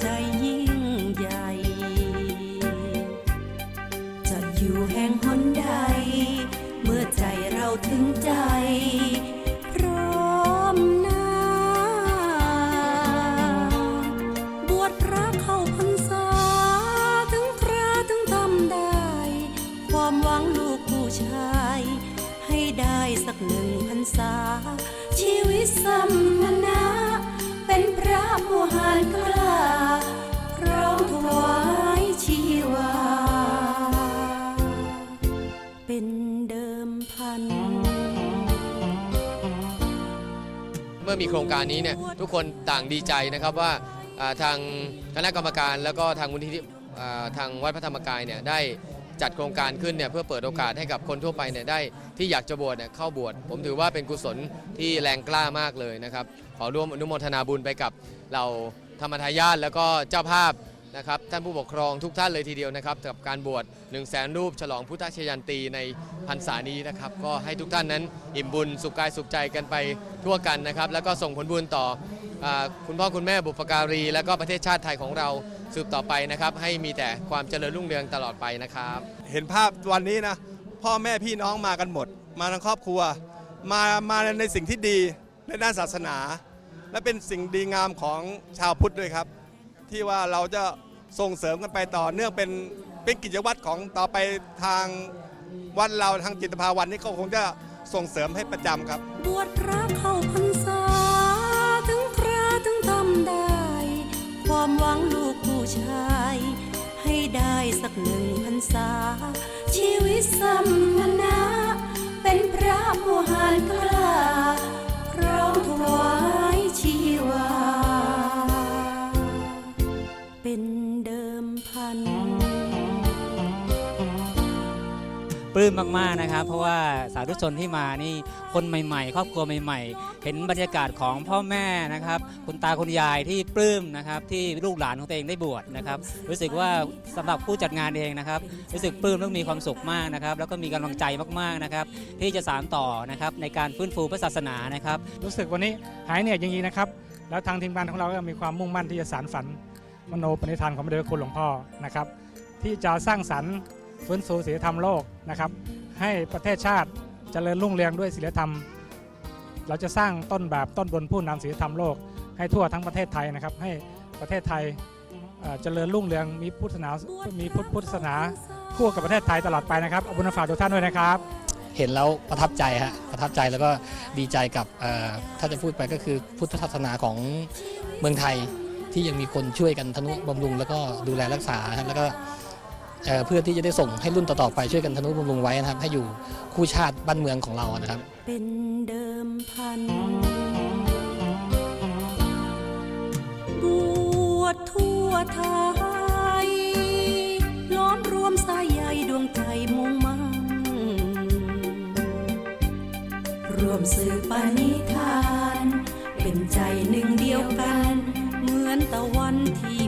ใจยิ่งใหญ่ จะอยู่แห่งหนใด เมื่อใจเราถึงใจ พร้อมหน้า บวชพระเข้าพรรษา ถึงพระถึงทำได้ ความหวังลูกผู้ชาย ให้ได้สักหนึ่งพรรษา ชีวิตสัมมนา เป็นพระผู้หานกล้าพร้อมถวายชีวา เป็นเดิมพัน เมื่อมีโครงการนี้เนี่ยทุกคนต่างดีใจนะครับว่าอ่าทางคณะกรรมการแล้วก็ทางมูลนิธิอ่าทางวัดพระธรรมกายเนี่ยได้ จัดโครงการขึ้นเนี่ยเพื่อเปิดโอกาสให้กับคนทั่วไปเนี่ยได้ที่อยากจะบวชเนี่ยเข้าบวชผมถือว่าเป็นกุศลที่แรงกล้ามากเลยนะครับ ขอร่วมอนุโมทนาบุญไปกับเราธรรมทายาทแล้วก็เจ้าภาพ นะครับท่านผู้ปกครองทุกท่านเลยทีเดียวนะครับกับการบวช1 0 0 0 0แสนรูปฉลองพุทธชยันตีในพรรษานี้นะครับ ก็ให้ทุกท่านนั้นอิ่มบุญสุขกายสุขใจกันไปทั่วกันนะครับ แล้วก็ส่งผลบุญต่ออาคุณพ่อคุณแม่บุพการี แล้วก็ประเทศชาติไทยของเราสืบต่อไปนะครับ ให้มีแต่ความเจริญรุ่งเรืองตลอดไปนะครับ เห็นภาพวันนี้นะ พ่อแม่พี่น้องมากันหมด มาทั้งครอบครัว มามาในสิ่งที่ดีในด้านศาสนา และเป็นสิ่งดีงามของชาวพุทธด้วยครับ ที่ว่าเราจะส่งเสริมกันไปต่อเนื่องเป็นเป็นกิจวัตรของต่อไปทางวัดเราทางจิตภาวันนี้ก็คงจะส่งเสริมให้ประจำครับ บวชพระเข้าพรรษา ถึงพระถึงทำได้ ความหวังลูกผู้ชาย ให้ได้สักหนึ่งพรรษา ชีวิตสัมมนาเป็นพระผู้หานกล้าพร้อมถวาย ปลื้มมากๆนะครับ เพราะว่าสาธุชนที่มานี่คนใหม่ ๆ ครอบครัวใหม่ ๆ เห็นบรรยากาศของพ่อแม่นะครับ คุณตาคุณยายที่ปลื้มนะครับ ที่ลูกหลานของตัวเองได้บวชนะครับ รู้สึกว่าสำหรับผู้จัดงานเองนะครับ รู้สึกปลื้มและมีความสุขมากนะครับ แล้วก็มีกำลังใจมากๆนะครับ ที่จะสานต่อนะครับในการฟื้นฟูพระศาสนานะครับ รู้สึกวันนี้หายเหนื่อยจริงๆนะครับ แล้วทางทีมงานของเราก็มีความมุ่งมั่นที่จะสานฝันมโนปณิธานของพระเดชคุณหลวงพ่อนะครับ ที่จะสร้างสรรค์ ฟื้นฟูศีลธรรมโลกนะครับ ให้ประเทศชาติเจริญรุ่งเรืองด้วยศีลธรรม เราจะสร้างต้นแบบต้นบนผู้นำศีลธรรมโลก ให้ทั่วทั้งประเทศไทยนะครับ ให้ประเทศไทยเอ่อเจริญรุ่งเรืองมีพุทธศาสนามีพุทธพุทธศาสนาคู่กับประเทศไทยตลอดไปนะครับอบุญมาฝากทุกท่านด้วยนะครับ เห็นแล้วประทับใจฮะประทับใจแล้วก็ดีใจกับถ้าจะพูดไปก็คือพุทธศาสนาของเมืองไทยที่ยังมีคนช่วยกันทนุบำรุง แล้วก็ดูแลรักษาแล้วก็ เพื่อที่จะได้ส่งให้รุ่นต่อๆไปช่วยกันทนุบำรุงไว้นะครับ ให้อยู่คู่ชาติบ้านเมืองของเรานะครับ เป็นเดิมพันบวชทั่วไทยล้อมรวมสายใยดวงใจมุ่งมั่นรวมสื่อปณิธาน เป็นใจหนึ่งเดียวกัน เหมือนตะวันที่